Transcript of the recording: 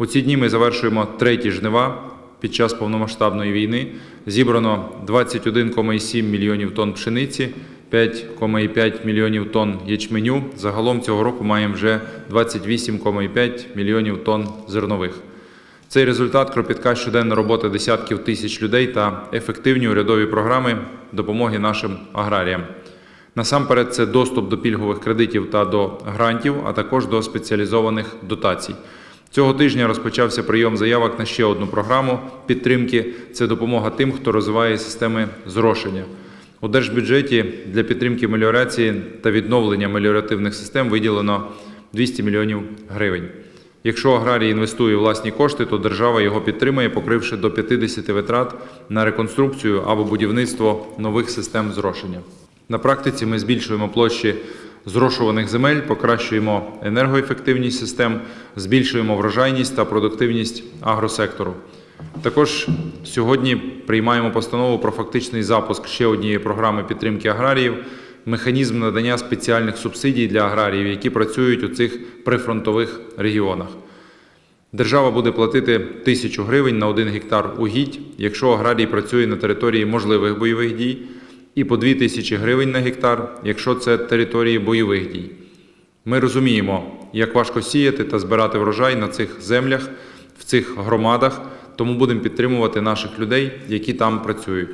У ці дні ми завершуємо треті жнива під час повномасштабної війни. Зібрано 21,7 мільйонів тонн пшениці, 5,5 мільйонів тонн ячменю. Загалом цього року маємо вже 28,5 мільйонів тонн зернових. Цей результат кропітка щоденна робота десятків тисяч людей та ефективні урядові програми допомоги нашим аграріям. Насамперед, це доступ до пільгових кредитів та до грантів, а також до спеціалізованих дотацій. Цього тижня розпочався прийом заявок на ще одну програму підтримки. Це допомога тим, хто розвиває системи зрошення. У держбюджеті для підтримки меліорації та відновлення меліоративних систем виділено 200 мільйонів гривень. Якщо аграрій інвестує власні кошти, то держава його підтримує, покривши до 50 витрат на реконструкцію або будівництво нових систем зрошення. На практиці ми збільшуємо площі зрошуваних земель, покращуємо енергоефективність систем, збільшуємо врожайність та продуктивність агросектору. Також сьогодні приймаємо постанову про фактичний запуск ще однієї програми підтримки аграріїв, механізм надання спеціальних субсидій для аграріїв, які працюють у цих прифронтових регіонах. Держава буде платити тисячу гривень на один гектар угідь, якщо аграрій працює на території можливих бойових дій, і по 2 тисячі гривень на гектар, якщо це території бойових дій. Ми розуміємо, як важко сіяти та збирати врожай на цих землях, в цих громадах, тому будемо підтримувати наших людей, які там працюють.